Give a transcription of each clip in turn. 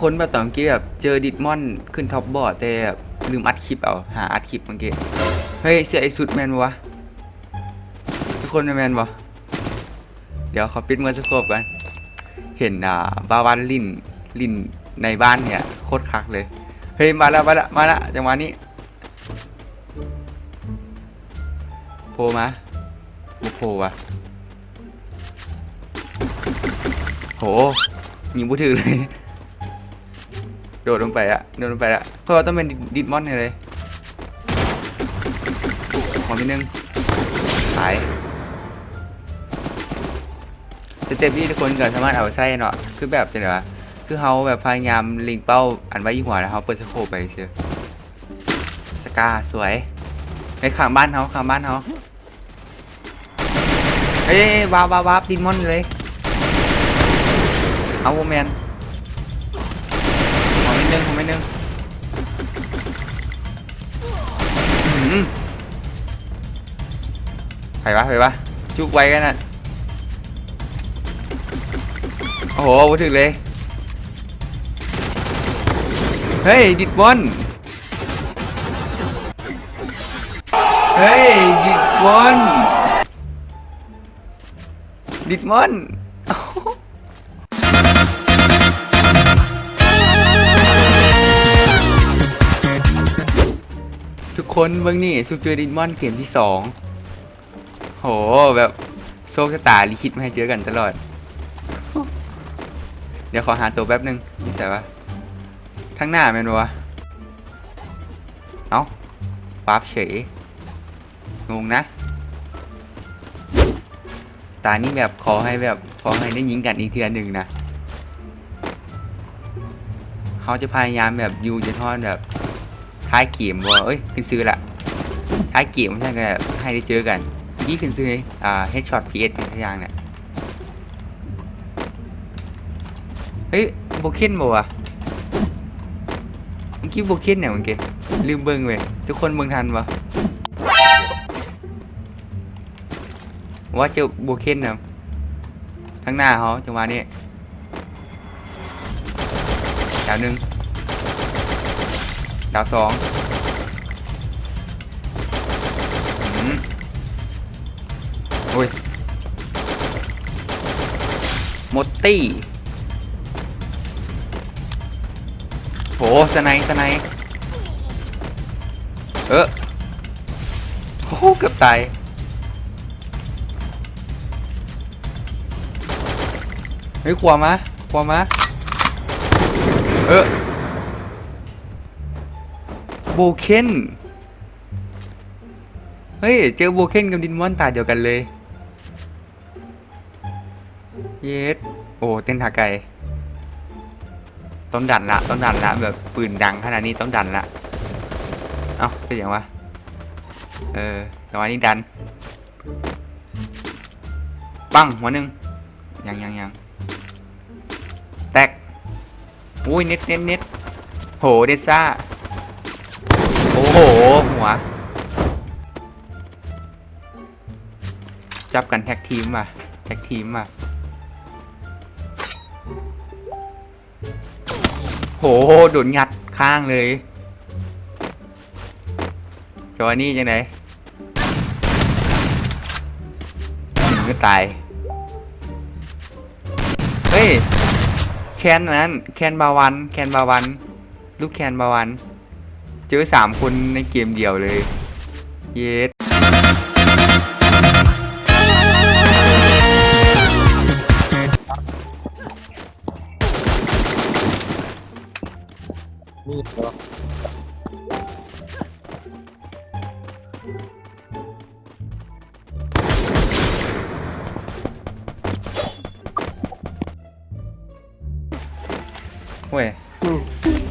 คนแบบตอนเมื่อกี้แบบเจอดิดมอนขึ้นท็อปบอร์ดแต่แบบลืมอัดคลิปเอาหาอัดคลิปเมื่อกี้เฮ้ยเสียไอสุดแมนวะทุกคนแมนวะเดี๋ยวเขาปิดเมื่อสักครู่กันเห็นอ่าบาวันลินลินในบ้านเนี่ยโคตรคักเลยเฮ้ยมาแล้วมาแล้วมาแล้วจังหวะนี้โผล่มาโผล่วะโหยิงบุถือเลย ดดลงไปอะโดดลงไปอะเพราะว่าต้องเป็นดิดมอนเนี่ยเลยขอนิดนึงหายสเต็ปนี้ทุกคนก็สามารถเอาไปใช้เนาะคือแบบจะเหรอคือเขาแบบพยายามลิงเป้าอันไว้ยี่หัวแล้วเขาเปิดสโคปไปเชียสกาสวยไปข้างบ้านเขาข้างบ้านเขาเฮ้ยว้าวว้าวดิดมอนเลยเอาโวแมน ขอนิดนึงขอนิดนึงไปวะไปวะจุกไว้กันน่ะโอ้โหพูดถึงเลย เฮ้ย ดิดบอลเฮ้ย ดิดบอลดิดมอน คนเบิ่งนี่ซูเจอรินมอนเกมที่สองโหแบบโชคชะตาลิขิตมาให้เจอกันตลอด เดี๋ยวขอหาตัวแป๊บหนึงนี่แต่ว่าทั้างหน้าแมนวะเอ้าปั๊บเฉยงงนะตานี่แบบขอให้แบบขอให้ได้ยิงกันอีกเทือหนึ่งนะเขาจะพยายามแบบยูจะทอนแบบ ท้ายเกมว่าเอ้ยขึ้นซื้อละท้ายเกมใช่กันให้ได้เจอกันยี่ขึ้นซื้ออ่า headshot PS ทุกอย่างเนี่ยเฮ้ยโบเคนบ่วะเมื่อกี้โบเคนเนี่ยเมื่อกี้ลืมเบิ้งเว้ยทุกคนเบิ่งทันปะว่าเจอโบเคนนะทั้งหน้าเขาจังหวะนี้ดาวหนึ่ง ดาวสองอืมโอ้ยมดตี้โหสไนด์สไนด์เออโอ้โหเกือบตายเฮ้ยขวามาขวามาเออ บเคนเฮ้ย เจอโบเคนกับดินมอนตาเดียวกันเลย เยสโอ้ เต้นทาไกลต้องดันละ ต้องดันละ แบบปืนดังขนาดนี้ต้องดันละ เอ้าเป็นอย่างวะ เออจังหวะนี้ดัน ปังหัวหนึ่งยังยังยังแตกอุ้ยเน็ตเน็ตเน็ตโห เดซ่า โอ้โห หัว จับกันแท็กทีมว่ะแท็กทีมว่ะโหโดนงัดข้างเลย จอนี่จังไงหนึ่งก็ตาย เฮ้ย แคนนั้น แคนบาวัน แคนบาวัน ลูกแคนบาวัน เจอสามคนในเกมเดียวเลย เยสมีดเหรอเว้ย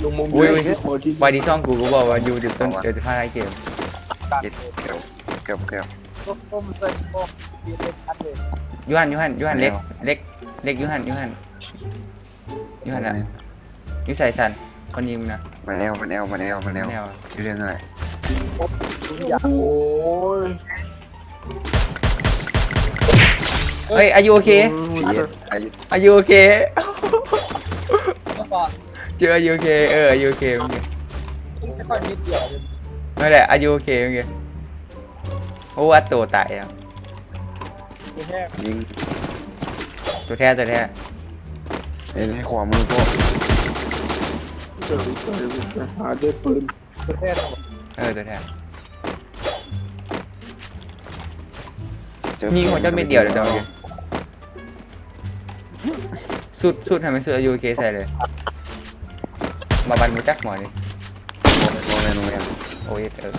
งมุมอุ้ยเลอุ้ยโมที่วายดีช่องกูก็บอกว่าอยู่เดี๋ยวต้นเดี๋ยวจะพาไอเกมเจ็ดเกือบเกือบเกือบก้มเลยก้มยืนเลยชัดเลยยูฮันยูฮันยูฮันเล็กเล็กเล็กยูฮันยูฮันยูฮันอะยูใส่สันคนยิงมึงนะมันแอลมันแอลมันแอลมันแอลแนวเรื่องอะไรทุกอย่างโอ้ยเฮ้ยอายุโอเคเย็ดอายุอายุโอเคเมื่อก่อน เจอยูเคเออยูเคเมื่อกี้ไม่ค่อยนิดเดียวเลยนั่นแหละอายุเคเมื่อกี้โอ้อัดตัวตายอะคือแค่ยิงตัวแท้ตัวแท้เอ้ยให้ความมือพวกเจอเจอเจอหาเจอปืนคือแค่ทั้งหมดเออตัวแท้เจอยิงหัวเจ้าเม็ดเดียวเลยตัวเมื่อกี้สุดสุดให้มันสุดอายุเคใส่เลย มาบันมือจักหมอนี่โมเมนโมเมนโอ้ยเออ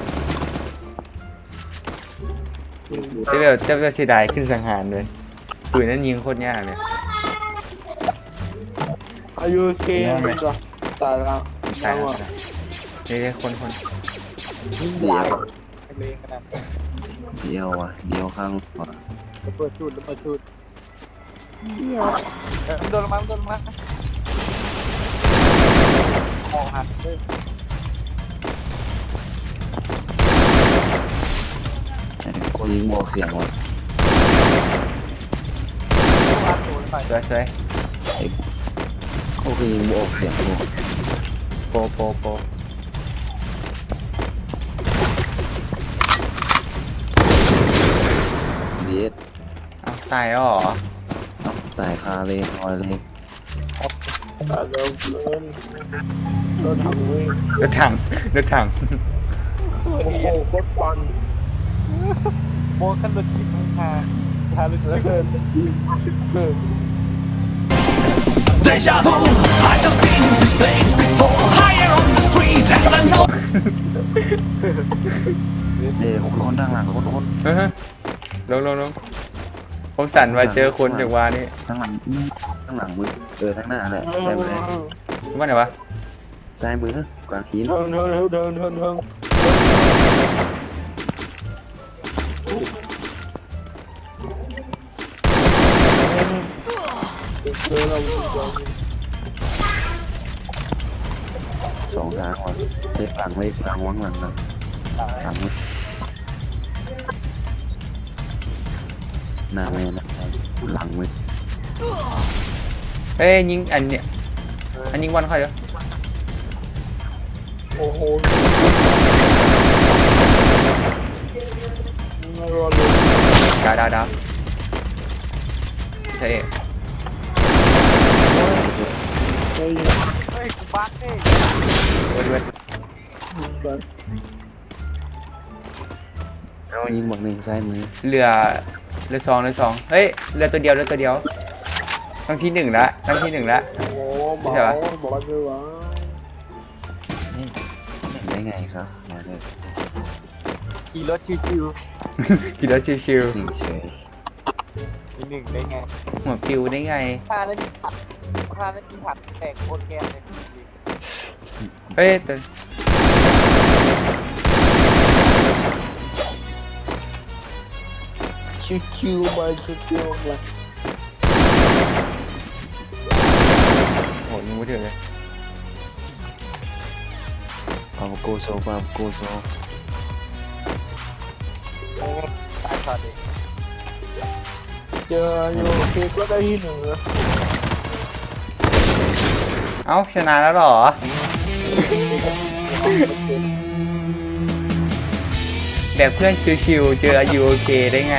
จะแบบจะแบบเสียดายขึ้นสังหารเลยปืนนั้นยิงโคตรยากเลยอายุเคจ้ะตายแล้วตายแล้วตายแล้วเดี๋ยวคนคนยิงยวเลงขนาดเดียวอะเดียวข้างขวาระเบิดชุดระเบิดชุดโดนมันโดนมัน มองหันเลยกูยิงบอกเสียงว่ะหันโดนไปสวยสวยกูคือยิงบอกเสียงกูโปโปโปเบียดเอาตายแล้วเหรอเอตายคาเลยคอยเลย ตายแล้วเพื่อนโดนทำเว้ยรถถังรถถังโอ้โหโคตรปังโมขันรถจิ๊บมึงหาหาเลยเกินเกิน Deja vu, I just been in this place before Higher on the street and I know เอ้ยคนคนทางหลังคนคนเฮ้ยลงลงลง ผมสั่นว่าเจอคนจากวานี่ทางหลังทางหลังมือเออทางหน้าแหละได้ไหมว่าไหนวะซ้ายมือกลางหินเดินเดินเดินเดินเดินเจอเราสองทางว่ะเล็กหลังเล็กหลังวังหลังหลังหลัง หน้าแม่นะหลังมือเอ้ยยิงอันเนี้ยอันยิงบอลค่อยเดี๋ยวโอ้โหไม่รอเลยดาวดาวดาวใช่เฮ้ยเฮ้ยกูบักเฮ้ยโอ้ยด้วยเอายิงบอกหนึ่งซ้ายมือเรือ เรือสองเรือสองเฮ้ยเรือตัวเดียวเรือตัวเดียวต้องที่หนึ่งละต้องที่หนึ่งละ โอ้โหเบาบอกเลยวะได้ไงครับมาเลยขี่รถชิวขี่รถชิวหนึ่งเฉยๆอีกหนึ่งได้ไงๆหัวปิวได้ไง พาแล้วมีผัดพาแล้วมีผัดแตกโคตรแกนเลยเฮ้ยแต่ ชิวๆไปชิวๆไปโหยิงไม่ถึงเลยเอาโกโซปาโกโซตายช็อตเองเจออยู่เคก็ได้ที่หนึ่งแล้วเอ้าชนะแล้วเหรอ แบบเพื่อนชิวๆเจออายุโอเคได้ไง